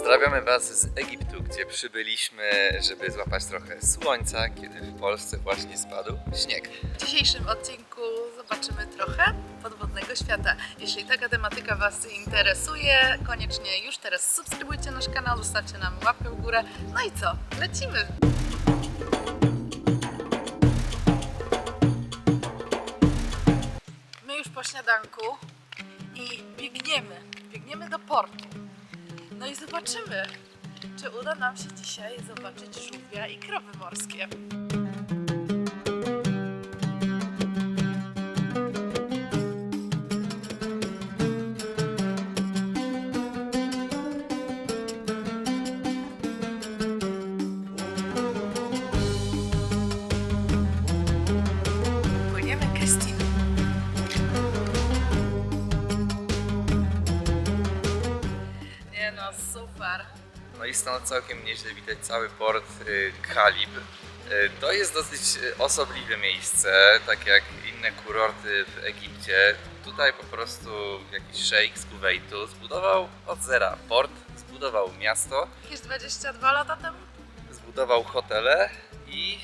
Pozdrawiamy Was z Egiptu, gdzie przybyliśmy, żeby złapać trochę słońca, kiedy w Polsce właśnie spadł śnieg. W dzisiejszym odcinku zobaczymy trochę podwodnego świata. Jeśli taka tematyka Was interesuje, koniecznie już teraz subskrybujcie nasz kanał, zostawcie nam łapkę w górę. No i co? Lecimy! My już po śniadanku i biegniemy, biegniemy do portu. No i zobaczymy, czy uda nam się dzisiaj zobaczyć żółwia i krowy morskie. No i stąd całkiem nieźle widać cały port y, Kalib. Y, To jest dosyć y, osobliwe miejsce, tak jak inne kurorty w Egipcie. Tutaj po prostu jakiś szejk z Kuwejtu zbudował od zera port, zbudował miasto, Jakieś 22 lata temu? zbudował hotele i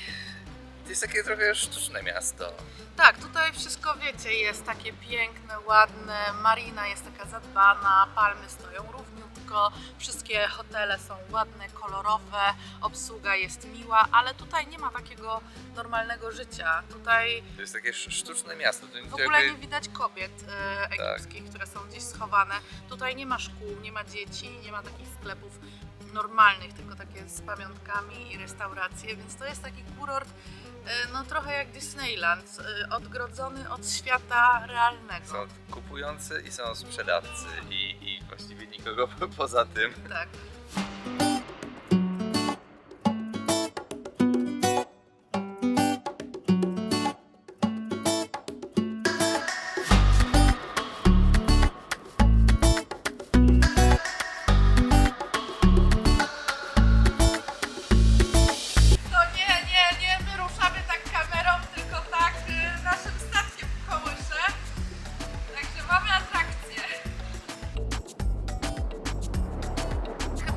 to jest takie trochę sztuczne miasto. Tak, tutaj wszystko wiecie, jest takie piękne, ładne, marina jest taka zadbana, palmy stoją wszystkie hotele są ładne, kolorowe, obsługa jest miła, ale tutaj nie ma takiego normalnego życia. Tutaj To jest takie sz- sztuczne miasto. To w ogóle nie widać kobiet e, egipskich, Tak. które są gdzieś schowane. Tutaj nie ma szkół, nie ma dzieci, nie ma takich sklepów normalnych, tylko takie z pamiątkami i restauracje, więc to jest taki kurort e, no trochę jak Disneyland, e, odgrodzony od świata realnego. Są kupujący i są sprzedawcy i, i właściwie nikogo poza tym. Tak.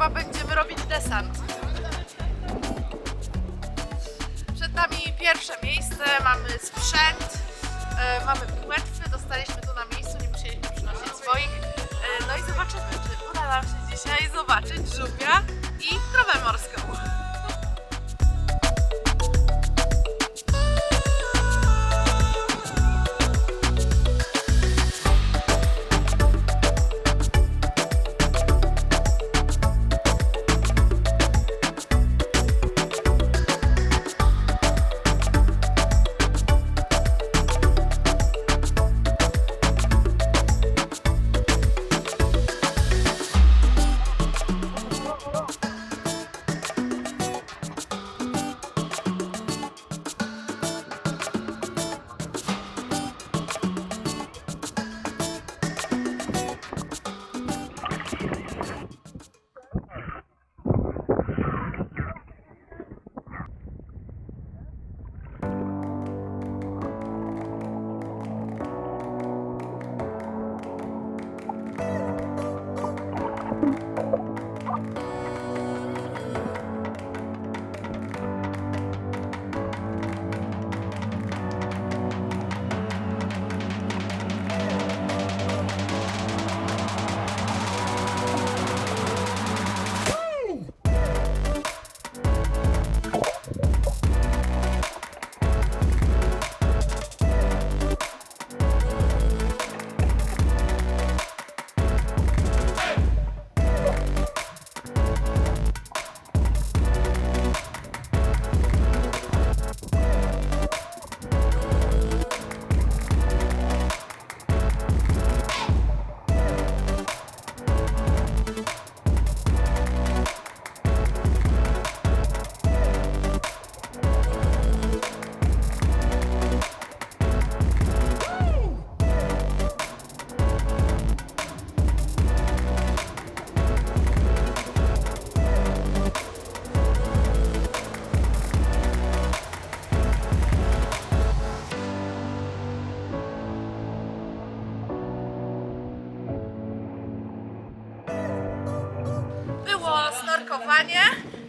Chyba będziemy robić desant. Przed nami pierwsze miejsce, mamy sprzęt, e, mamy płetwy, dostaliśmy to na miejscu, nie musieliśmy przynosić swoich. E, no i zobaczymy, czy uda nam się dzisiaj zobaczyć żółwia i krowę morską.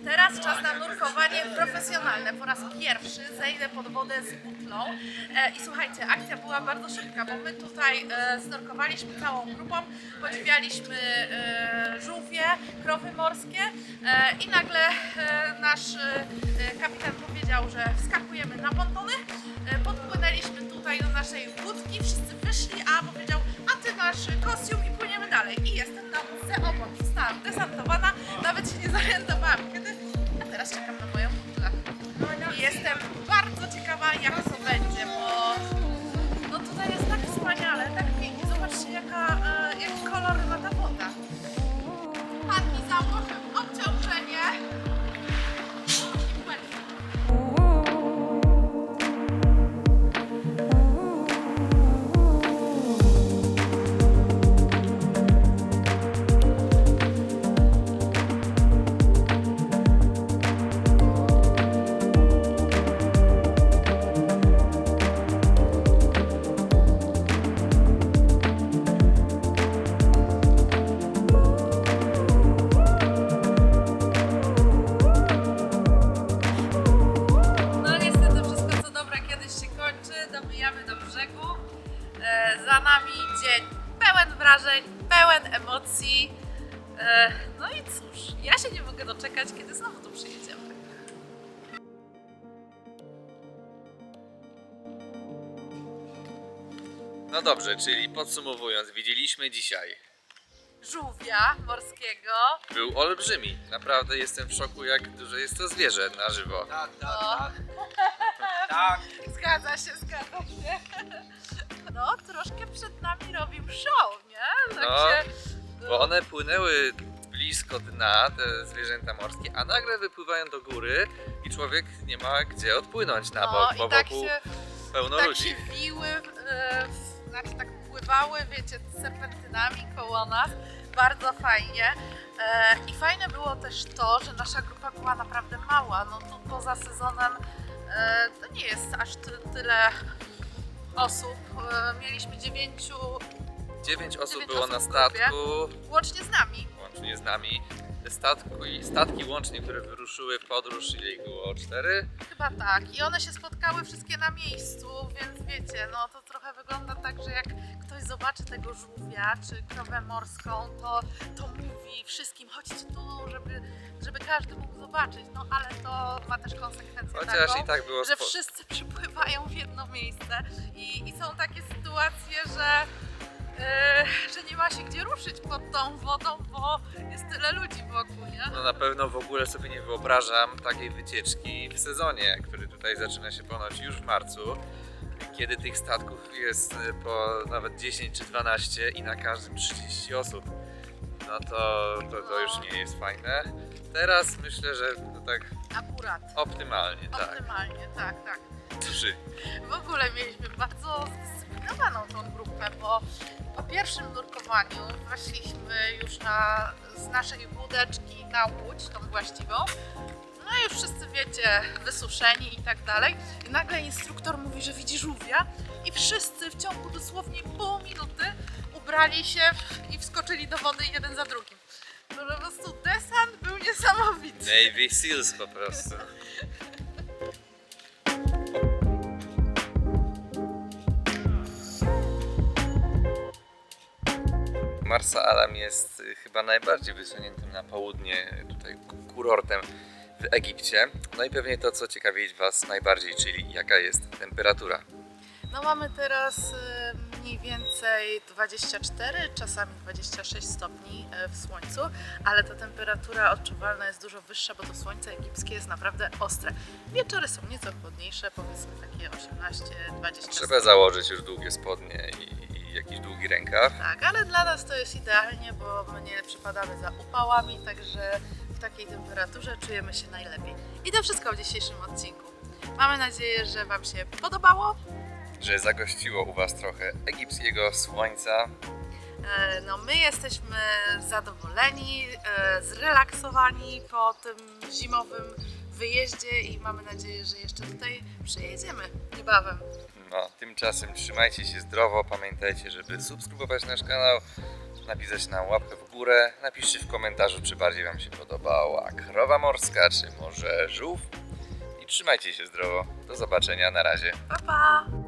Teraz czas na nurkowanie profesjonalne. Po raz pierwszy zejdę pod wodę z butlą. E, I słuchajcie, akcja była bardzo szybka, bo my tutaj e, snorkowaliśmy całą grupą, podziwialiśmy e, żółwie, krowy morskie e, i nagle e, nasz e, kapitan powiedział, że wskakujemy na pontony. E, podpłynęliśmy tutaj do naszej łódki, wszyscy wyszli, a powiedział, a ty masz kostium i płyniemy dalej. I jestem na łódce obok, zostałam desantowana, nawet się nie zorientowałam kiedy, a teraz czekam na moją butlę. I jestem bardzo ciekawa jak emocji. E, no i cóż, ja się nie mogę doczekać, kiedy znowu tu przyjedziemy. No dobrze, czyli podsumowując, widzieliśmy dzisiaj. Żółwia morskiego. Był olbrzymi. Naprawdę jestem w szoku, jak duże jest to zwierzę na żywo. Tak, tak, No. tak. Tak. Zgadza się, zgadza się. No, troszkę przed nami robił show, nie? Tak No, się, Bo one płynęły blisko dna, te zwierzęta morskie, a nagle wypływają do góry i człowiek nie ma gdzie odpłynąć na no, bok, bo i tak wokół się pełno tak ludzi. się wiły, e, znaczy tak pływały, wiecie, serpentynami koło nas. Bardzo fajnie. E, I fajne było też to, że nasza grupa była naprawdę mała. No tu poza sezonem e, to nie jest aż ty, tyle osób. E, mieliśmy dziewięciu, Dziewięć osób dziewięć było na statku, łącznie z nami. łącznie z nami. Statki, statki łącznie, które wyruszyły w podróż, ile ich było? Cztery? Chyba tak. I one się spotkały wszystkie na miejscu, więc wiecie, no to trochę wygląda tak, że jak ktoś zobaczy tego żółwia czy krowę morską, to, to mówi wszystkim chodźcie tu, żeby, żeby każdy mógł zobaczyć. No ale to ma też konsekwencję Chociaż taką, i tak było że spo... wszyscy przypływają w jedno miejsce i, i są takie sytuacje, że, że nie ma się gdzie ruszyć pod tą wodą, bo jest tyle ludzi wokół, nie? No na pewno w ogóle sobie nie wyobrażam takiej wycieczki w sezonie, który tutaj zaczyna się ponoć już w marcu, kiedy tych statków jest y, po nawet 10 czy 12 i na każdym 30 osób. No to, to, to już nie jest fajne. Teraz myślę, że to tak Akurat. optymalnie, tak. Optymalnie, tak, tak. Trzy. W ogóle mieliśmy bardzo zdyscyplinowaną tą grupę, bo po pierwszym nurkowaniu weszliśmy już na, z naszej łódeczki na łódź, tą właściwą. No i już wszyscy wiecie, wysuszeni i tak dalej. I nagle instruktor mówi, że widzi żółwia i wszyscy w ciągu dosłownie pół minuty ubrali się i wskoczyli do wody jeden za drugim. To po prostu desant był niesamowity. Navy Seals po prostu. Marsa Alam jest y, chyba najbardziej wysuniętym na południe tutaj ku- kurortem w Egipcie. No i pewnie to, co ciekawi Was najbardziej, czyli jaka jest temperatura. No mamy teraz y, mniej więcej 24, czasami 26 stopni y, w słońcu, ale ta temperatura odczuwalna jest dużo wyższa, bo to słońce egipskie jest naprawdę ostre. Wieczory są nieco chłodniejsze, powiedzmy takie 18-20 Trzeba założyć już długie spodnie i jakiś długi rękaw. Tak, ale dla nas to jest idealnie, bo my nie przypadamy za upałami, także w takiej temperaturze czujemy się najlepiej. I to wszystko w dzisiejszym odcinku. Mamy nadzieję, że Wam się podobało. Że zagościło u Was trochę egipskiego słońca. E, No, my jesteśmy zadowoleni, e, zrelaksowani po tym zimowym wyjeździe i mamy nadzieję, że jeszcze tutaj przyjedziemy niebawem. No, tymczasem trzymajcie się zdrowo, pamiętajcie, żeby subskrybować nasz kanał, napisać nam łapkę w górę. Napiszcie w komentarzu, czy bardziej Wam się podobała krowa morska, czy może żółw. I trzymajcie się zdrowo. Do zobaczenia, na razie. Pa, pa!